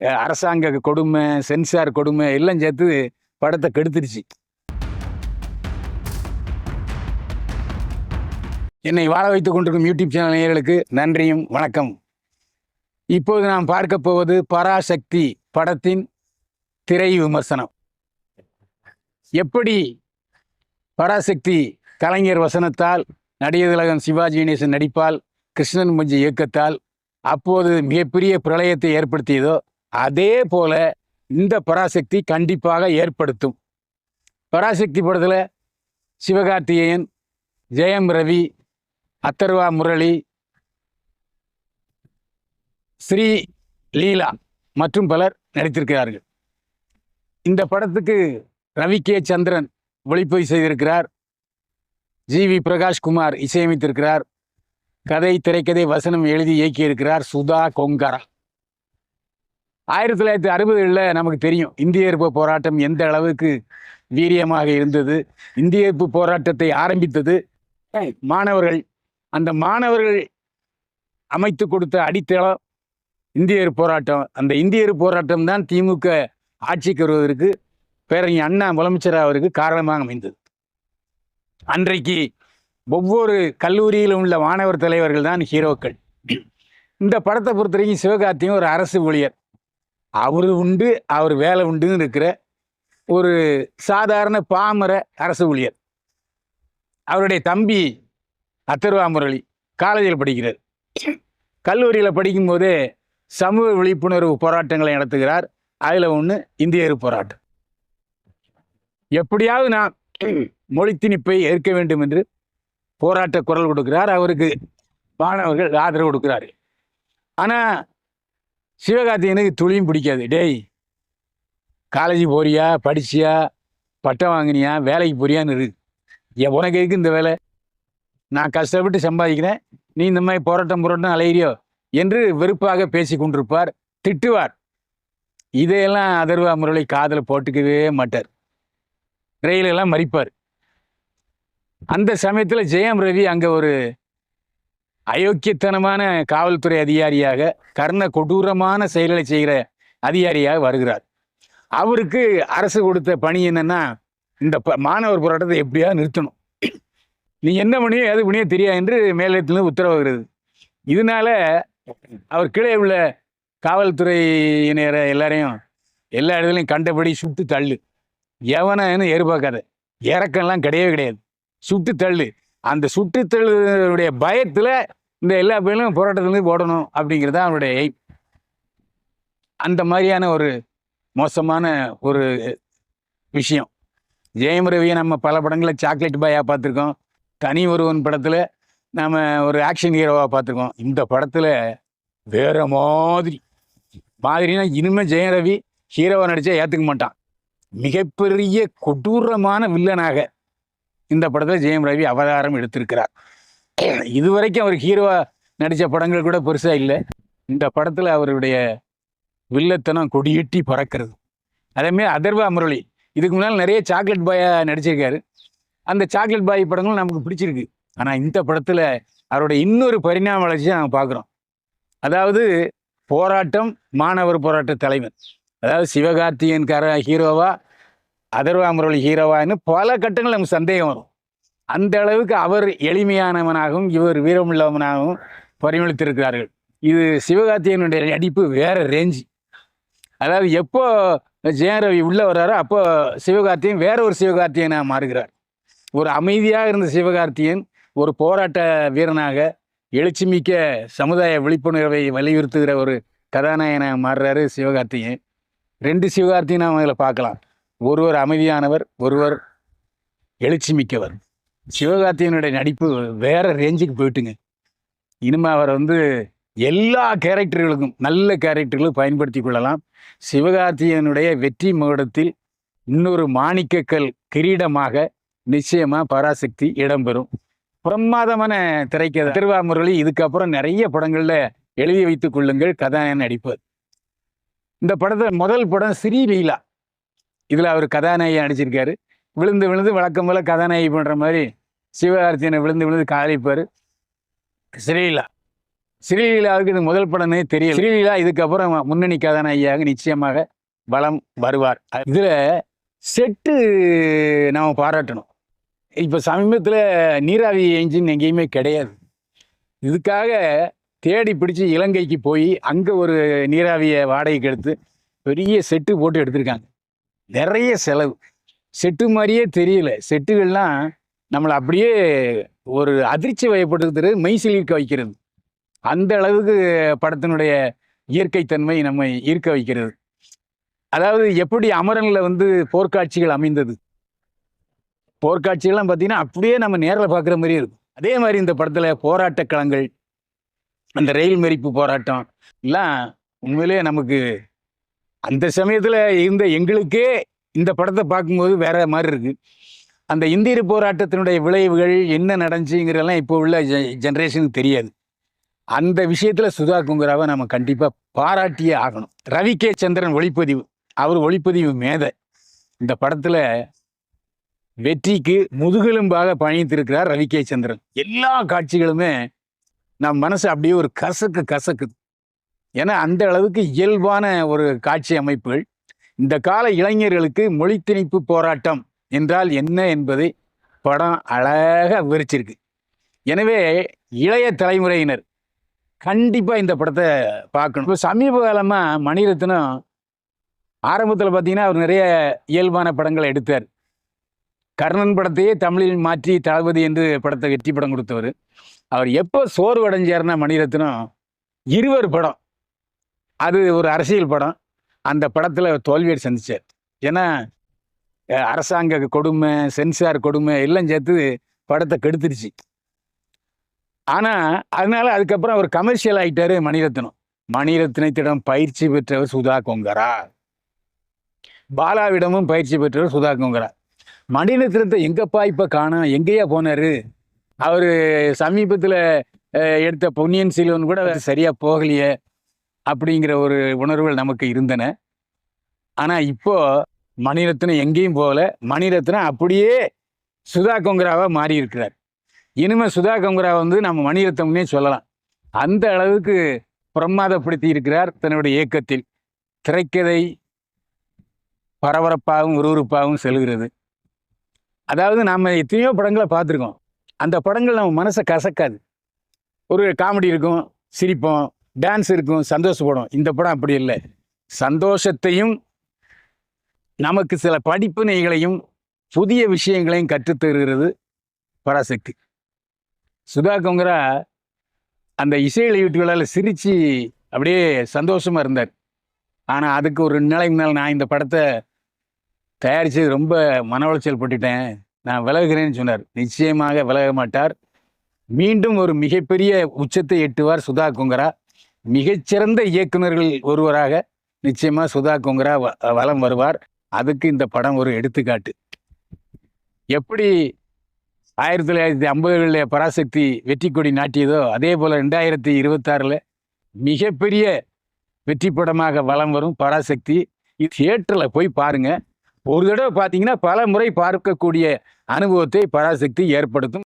அரசாங்க கொடுமை சென்சார் கொடுமை எல்லாம் சேர்த்து படத்தை கெடுத்துருச்சு. என்னை வாழ வைத்துக் கொண்டிருக்கும் யூடியூப் சேனல் நேயர்களுக்கு நன்றியும் வணக்கம். இப்போது நாம் பார்க்க போவது பராசக்தி படத்தின் திரை விமர்சனம். எப்படி பராசக்தி கலைஞர் வசனத்தால் நடிகர் சிவாஜி கணேசன் நடிப்பால் கிருஷ்ணன் முஞ்சி இயக்கத்தால் அப்போது மிகப்பெரிய பிரளயத்தை ஏற்படுத்தியதோ அதே போல இந்த பராசக்தி கண்டிப்பாக ஏற்படுத்தும். பராசக்தி படத்தில் சிவகார்த்திகேயன் ஜெயம் ரவி அத்தர்வா முரளி ஸ்ரீ லீலா மற்றும் பலர் நடித்திருக்கிறார்கள். இந்த படத்துக்கு ரவி கே. சந்திரன் ஒளிப்பதிவு செய்திருக்கிறார். ஜி. வி. பிரகாஷ்குமார் இசையமைத்திருக்கிறார். கதை திரைக்கதை வசனம் எழுதி இயக்கியிருக்கிறார் சுதா கொங்கரா. ஆயிரத்தி தொள்ளாயிரத்தி அறுபதுகளில் நமக்கு தெரியும் இந்திய எதிர்ப்பு போராட்டம் எந்த அளவுக்கு வீரியமாக இருந்தது. இந்திய எதிர்ப்பு போராட்டத்தை ஆரம்பித்தது. மாணவர்கள் அந்த மாணவர்கள் அமைத்து கொடுத்த அடித்தளம் இந்தியர் போராட்டம். அந்த இந்தியர் போராட்டம் தான் திமுக ஆட்சிக்கு வருவதற்கு பேரறிஞர் அண்ணா முதலமைச்சர் அவருக்கு காரணமாக அமைந்தது. அன்றைக்கு ஒவ்வொரு கல்லூரியிலும் உள்ள மாணவர் தலைவர்கள் தான் ஹீரோக்கள். இந்த படத்தை பொறுத்த வரைக்கும் சிவகார்த்தியும் ஒரு அரசு ஊழியர். அவர் உண்டு அவர் வேலை உண்டுன்னு இருக்கிற ஒரு சாதாரண பாமர அரசு ஊழியர். அவருடைய தம்பி அத்தர்வா முரளி காலேஜில் படிக்கிறார். கல்லூரியில் படிக்கும்போதே சமூக விழிப்புணர்வு போராட்டங்களை நடத்துகிறார். அதில் ஒன்று இந்தியர் போராட்டம். எப்படியாவது நான் மொழி திணிப்பை ஏற்க வேண்டும் என்று போராட்ட குரல் கொடுக்கிறார். அவருக்கு மாணவர்கள் ஆதரவு கொடுக்கிறார் ஆனால் சிவகார்த்திகனுக்கு துளியும் பிடிக்காது. டேய் காலேஜ் போறியா படிச்சியா பட்டம் வாங்கினியா வேலைக்கு போறியான்னு இருக்கு என் உனக்கு எதுக்கு இந்த வேலை? நான் கஷ்டப்பட்டு சம்பாதிக்கிறேன். நீ இந்த மாதிரி போராட்டம் போராட்டம் அலையிறியோ என்று வெறுப்பாக பேசி கொண்டிருப்பார் திட்டுவார். இதையெல்லாம் அதர்வா முரளி காதில் போட்டுக்கவே மாட்டார். ரயிலெல்லாம் மறிப்பார். அந்த சமயத்தில் ஜெயம் ரவி அங்கே ஒரு அயோக்கியத்தனமான காவல்துறை அதிகாரியாக கர்ண கொடூரமான செயல்களை செய்கிற அதிகாரியாக வருகிறார். அவருக்கு அரசு கொடுத்த பணி என்னன்னா இந்த ப மாணவர் போராட்டத்தை எப்படியா நிறுத்தணும். நீ என்ன பண்ணியோ எது பண்ணியோ தெரியா என்று மேலிடத்திலிருந்து உத்தரவாகிறது இதனால அவர் கீழே உள்ள காவல்துறையினர எல்லாரையும் எல்லா இடத்துலையும் கண்டபடி சுட்டு தள்ளு. எவனன்னு எதிர்பார்க்காத. இறக்கம்லாம் கிடையவே கிடையாது. சுட்டு தள்ளு. அந்த சுட்டு தள்ளுடைய பயத்தில் இந்த எல்லா பேரும் போராட்டத்துலேருந்து ஓடணும் அப்படிங்கிறது தான் அவருடைய எய்ம் அந்த மாதிரியான ஒரு மோசமான ஒரு விஷயம். ஜெயம் ரவியை நம்ம பல படங்களில் சாக்லேட் பாயாக பார்த்துருக்கோம். தனி ஒருவன் படத்தில் நம்ம ஒரு ஆக்ஷன் ஹீரோவாக பார்த்துருக்கோம். இந்த படத்தில் வேறு மாதிரி மாதிரினா இனிமேல் ஜெயம் ரவி ஹீரோவாக நடித்தா ஏற்றுக்க மாட்டான். மிகப்பெரிய கொடூரமான வில்லனாக இந்த படத்தில் ஜெயம் ரவி அவதாரம் எடுத்திருக்கிறார். இதுவரைக்கும் அவர் ஹீரோவாக நடித்த படங்கள் கூட பெருசாக இல்லை. இந்த படத்தில் அவருடைய வில்லத்தனம் கொடியட்டி பறக்கிறது. அதேமாரி அதர்வா முரளி இதுக்கு முன்னால் நிறைய சாக்லேட் பாயாக நடிச்சிருக்காரு. அந்த சாக்லேட் பாய் படங்களும் நமக்கு பிடிச்சிருக்கு. ஆனால் இந்த படத்தில் அவருடைய இன்னொரு பரிணாம வளர்ச்சியை நாங்கள் பார்க்குறோம். அதாவது போராட்டம் மாணவர் போராட்ட தலைவன். அதாவது சிவகார்த்திகேயன் கார ஹீரோவா அதர்வா முரளி ஹீரோவான்னு பல கட்டங்கள் நமக்கு சந்தேகம் வரும். அந்த அளவுக்கு அவர் எளிமையானவனாகவும் இவர் வீரமுள்ளவனாகவும் பரிமளித்திருக்கிறார்கள். இது சிவகார்த்திகேயனுடைய நடிப்பு வேற ரேஞ்சு அதாவது எப்போ ஜெயரவி ரவி உள்ள வர்றாரோ அப்போ சிவகார்த்தியன் வேற ஒரு சிவகார்த்தியனாக மாறுகிறார். ஒரு அமைதியாக இருந்த சிவகார்த்தியன் ஒரு போராட்ட வீரனாக எழுச்சிமிக்க சமுதாய விழிப்புணர்வை வலியுறுத்துகிற ஒரு கதாநாயகனாக மாறுறாரு சிவகார்த்திகேயன். ரெண்டு சிவகார்த்தியனை நாம் அதில் பார்க்கலாம். ஒருவர் அமைதியானவர் ஒருவர் எழுச்சி மிக்கவர் சிவகார்த்தியனுடைய நடிப்பு வேற ரேஞ்சுக்கு போயிட்டுங்க. இனிமே அவர் வந்து எல்லா கேரக்டர்களுக்கும் நல்ல கேரக்டர்களும் பயன்படுத்தி கொள்ளலாம். சிவகார்த்தியனுடைய வெற்றி முகடத்தில் இன்னொரு மாணிக்கக்கல் கிரீடமாக நிச்சயமாக பராசக்தி இடம்பெறும். பிரமாதமான திரைக்கதை. திருவாமுரளி இதுக்கப்புறம் நிறைய படங்களில் எழுதி வைத்துக் கொள்ளுங்கள். கதாநாயகன் நடிப்பது இந்த படத்தில் முதல் படம் ஸ்ரீலீலா. இதில் அவர் கதாநாயகி நடிச்சிருக்காரு. விழுந்து விழுந்து வழக்கம் போல் கதாநாயகி பண்ணுற மாதிரி சிவகார்த்தியனை விழுந்து விழுந்து காலிப்பார் ஸ்ரீலீலா ஸ்ரீலீலாவுக்கு இது முதல் படமே தெரியும் ஸ்ரீலீலா இதுக்கப்புறம் முன்னணி கதாநாயகியாக நிச்சயமாக பலம் வருவார். இதில் செட்டு நாம் பாராட்டணும். இப்போ சமீபத்தில் நீராவி என்ஜின் எங்கேயுமே கிடையாது. இதுக்காக தேடி பிடிச்சி இலங்கைக்கு போய் அங்கே ஒரு நீராவியை வாடகைக்கு எடுத்து பெரிய செட்டு போட்டு எடுத்திருக்காங்க. நிறைய செலவு. செட்டு மாதிரியே தெரியல. செட்டுகள்லாம் நம்மளை அப்படியே ஒரு அதிர்ச்சி வயப்படுத்துறது மெய்சிலிருக்க வைக்கிறது. அந்த அளவுக்கு படத்தினுடைய இயற்கைத்தன்மை நம்மை ஈர்க்க வைக்கிறது. அதாவது எப்படி அமரனில் வந்து போர்க்காட்சிகள் அமைந்தது. போர்க்காட்சிகள்லாம் பார்த்தீங்கன்னா அப்படியே நம்ம நேரில் பார்க்குற மாதிரி இருக்கும். அதே மாதிரி இந்த படத்தில் போராட்ட களங்கள் அந்த ரயில் மறிப்பு போராட்டம் எல்லாம் உண்மையிலேயே நமக்கு அந்த சமயத்தில் இருந்த எங்களுக்கே இந்த படத்தை பார்க்கும்போது வேற மாதிரி இருக்குது அந்த இந்திய போராட்டத்தினுடைய விளைவுகள் என்ன நடந்துச்சுங்கிறதெல்லாம் இப்போ உள்ள ஜென்ரேஷனுக்கு தெரியாது. அந்த விஷயத்தில் சுதா குங்குராவை நம்ம கண்டிப்பாக பாராட்டியே ஆகணும். ரவி கே. சந்திரன் ஒளிப்பதிவு அவர் ஒளிப்பதிவு மேதை. இந்த படத்தில் வெற்றிக்கு முதுகெலும்பாக பயணித்திருக்கிறார் ரவி கே. சந்திரன். எல்லா காட்சிகளுமே நம் மனசு அப்படியே ஒரு கசக்கு கசக்குது ஏன்னா அந்த அளவுக்கு இயல்பான ஒரு காட்சி அமைப்புகள். இந்த கால இளைஞர்களுக்கு மொழி திணிப்பு போராட்டம் என்றால் என்ன என்பதை படம் அழகாக விவரிச்சிருக்கு. எனவே இளைய தலைமுறையினர் கண்டிப்பாக இந்த படத்தை பார்க்கணும். இப்போ சமீப காலமாக மணிரத்னம் ஆரம்பத்தில் பார்த்தீங்கன்னா அவர் நிறைய இயல்பான படங்களை எடுத்தார். கர்ணன் படத்தையே தமிழில் மாற்றி தளபதி என்று படத்தை வெற்றி படம் கொடுத்தவர். அவர் எப்போ சோர்வு அடைஞ்சார்னா மணிரத்னம்? இருவர் படம். அது ஒரு அரசியல் படம். அந்த படத்தில் தோல்வியை சந்தித்தார் ஏன்னா அரசாங்க கொடுமை சென்சார் கொடுமை எல்லாம் சேர்த்து படத்தை கெடுத்துருச்சு. ஆனால் அதனால அதுக்கப்புறம் அவர் கமர்ஷியல் ஆகிட்டாரு மணிரத்னம். மணிரத்னத்திடம் பயிற்சி பெற்றவர் சுதா கொங்கரா. பாலாவிடமும் பயிற்சி பெற்றவர் சுதா கொங்கரா. மணிரத்னத்தை எங்கப்பா இப்போ காணோம் எங்கேயா போனாரு? அவர் சமீபத்தில் எடுத்த பொன்னியின் செல்வன் கூட சரியாக போகலையே அப்படிங்கிற ஒரு உணர்வுகள் நமக்கு இருந்தன. ஆனால் இப்போ மணிரத்னம் எங்கேயும் போகல. மணிரத்னம் அப்படியே சுதா கொங்கராவாக மாறி இருக்கிறார் இனிமேல் சுதா கொங்கரா வந்து நம்ம மணிரத்னம்னே சொல்லலாம். அந்த அளவுக்கு பிரமாதப்படுத்தி இருக்கிறார் தன்னுடைய இயக்கத்தில். திரைக்கதை பரபரப்பாகவும் விறுவிறுப்பாகவும் செல்கிறது. அதாவது நாம் எத்தனையோ படங்களை பார்த்துருக்கோம். அந்த படங்கள் நம்ம மனசை கசக்காது. ஒரு காமெடி இருக்கும் சிரிப்போம் டான்ஸ் இருக்கும் சந்தோஷப்படும் இந்த படம் அப்படி இல்லை. சந்தோஷத்தையும் நமக்கு சில படிப்பினைகளையும் புதிய விஷயங்களையும் கற்றுத்தருகிறது பராசக்தி. சுதா கொங்கரா அந்த இசையில வெளியீட்டுகளால் சிரித்து அப்படியே சந்தோஷமாக இருந்தார். ஆனால் அதுக்கு ஒரு ரெண்டு நாளைக்கு முன்னால் நான் இந்த படத்தை தயாரித்து ரொம்ப மன உளைச்சல் பட்டுட்டேன். நான் விலகுகிறேன்னு சொன்னார். நிச்சயமாக விலக மாட்டார். மீண்டும் ஒரு மிகப்பெரிய உச்சத்தை எட்டுவார் சுதா கொங்கரா மிகச்சிறந்த இயக்குனர்கள் ஒருவராக நிச்சயமாக சுதா கொங்கரா வ- வலம் வருவார். அதுக்கு இந்த படம் ஒரு எடுத்துக்காட்டு. எப்படி ஆயிரத்தி தொள்ளாயிரத்தி ஐம்பதுகளில் பராசக்தி வெற்றி கொடி நாட்டியதோ அதே போல் ரெண்டாயிரத்தி இருபத்தாறில் மிகப்பெரிய வெற்றி படமாக வலம் வரும் பராசக்தி. இது தியேட்டரில் போய் பாருங்கள் ஒரு தடவை பார்த்தீங்கன்னா பல முறை பார்க்கக்கூடிய அனுபவத்தை பராசக்தி ஏற்படுத்தும்.